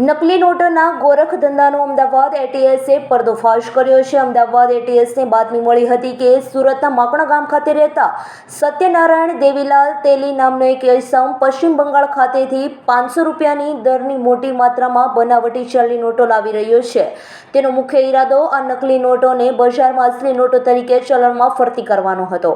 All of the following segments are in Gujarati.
નકલી નોટોના ગોરખ ધંધાનો અમદાવાદ એટીએસે પર્દોફાશ કર્યો છે. અમદાવાદ એટીએસને બાતમી મળી હતી કે સુરતના માકણા ગામ ખાતે રહેતા સત્યનારાયણ દેવીલાલ તેલી નામનો એક એસમ પશ્ચિમ બંગાળ ખાતેથી પાંચસો રૂપિયાની દરની મોટી માત્રામાં બનાવટી ચલણી નોટો લાવી રહ્યો છે. તેનો મુખ્ય ઈરાદો આ નકલી નોટોને બજારમાં અસલી નોટો તરીકે ચલણમાં ફરતી કરવાનો હતો.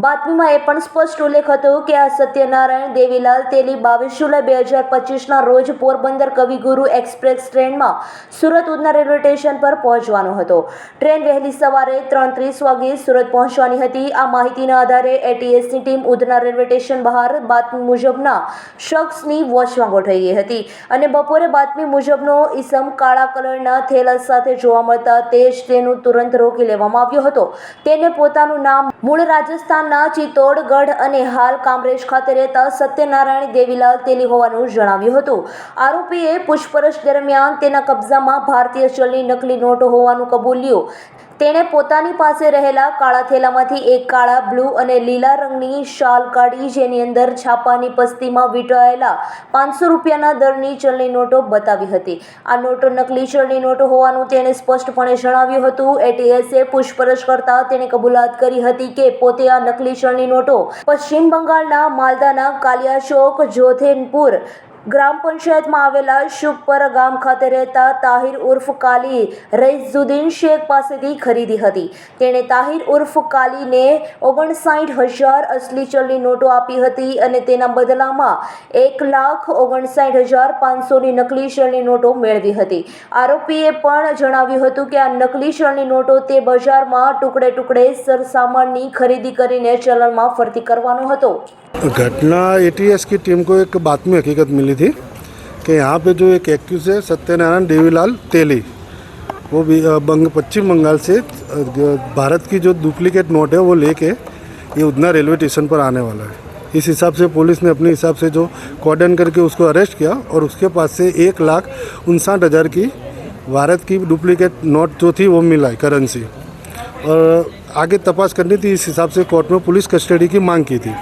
બાતમીમાં એ પણ સ્પષ્ટ ઉલ્લેખ હતો કે આ સત્યનારાયણ દેવીલાલ તેલી બાવીસ જુલાઈ બે હજાર પચીસના રોજ પોરબંદર કવિગુરુ એક્સપ્રેસ ટ્રેનમાં સુરત ઉધના રેલવે સ્ટેશન પર પહોંચવાનો હતો. ટ્રેન વહેલી સવારે ત્રણ ત્રીસ વાગે સુરત પહોંચવાની હતી. આ માહિતીના આધારે એટીએસની ટીમ ઉધના રેલવે સ્ટેશન બહાર બાતમી મુજબના શખ્સની વોચમાં ગોઠવી હતી અને બપોરે બાતમી મુજબનો ઈસમ કાળા કલરના થેલા સાથે જોવા મળતા તે જ તેનું તુરંત રોકી લેવામાં આવ્યો હતો. તેને પોતાનું નામ મૂળ રાજસ્થાનના ચિત્તોડગઢ અને હાલ કામરેજ ખાતે રહેતા સત્યનારાયણ દેવીલાલ તેલી હોવાનું જણાવ્યું હતું. આરોપીએ પૂછપરછ દરમિયાન તેના કબજામાં ભારતીય ચલની નકલી નોટો હોવાનું કબૂલ્યું. તેણે પોતાની પાસે રહેલા કાળા થેલામાંથી એક કાળા, બ્લુ અને લીલા રંગની શાલ કાઢી જેની અંદર છાપાની પસ્તીમાં વીંટાયેલા પાંચસો રૂપિયાના દરની ચલણી નોટો બતાવી હતી. આ નોટો નકલી ચલણી નોટો હોવાનું તેણે સ્પષ્ટપણે જણાવ્યું હતું. એટીએસે પૂછપરછ કરતા તેણે કબૂલાત કરી હતી કે પોતે આ નકલી ચલણી નોટો પશ્ચિમ બંગાળના માલદાના કાલિયા ચોક જોધેનપુર ગ્રામ પંચાયતમાં આવેલા શુકપર ગામ ખાતે રહેતા તાહિર ઉર્ફ કાલી રઈઝુદ્દીન શેખ પાસેથી ખરીદી હતી. તેણે તાહિર ઉર્ફ કાલીને ઓગણસાઠ હજાર અસલી ચલની નોટો આપી હતી અને તેના બદલામાં એક લાખ ઓગણસાઠ હજાર પાંચસોની નકલી ચલણી નોટો મેળવી હતી. આરોપીએ પણ જણાવ્યું હતું કે આ નકલી ચલણી નોટો તે બજારમાં ટુકડે ટુકડે સરસામાનની ખરીદી કરીને ચલણમાં ફરતી કરવાનો હતો. घटना एटीएस की टीम को एक बातमी हकीकत मिली थी कि यहाँ पे जो एक एक्यूज है, सत्यनारायण देवीलाल तेली, वो भी बंग, पश्चिम बंगाल से भारत की जो डुप्लीकेट नोट है, वो लेके ये उधना रेलवे स्टेशन पर आने वाला है। इस हिसाब से पुलिस ने अपने हिसाब से जो कॉर्डन करके उसको अरेस्ट किया और उसके पास से एक लाख उनसाठ हज़ार की भारत की डुप्लीकेट नोट जो थी, वो मिला है करेंसी और आगे तपास करनी थी, इस हिसाब से कोर्ट में पुलिस कस्टडी की मांग की थी।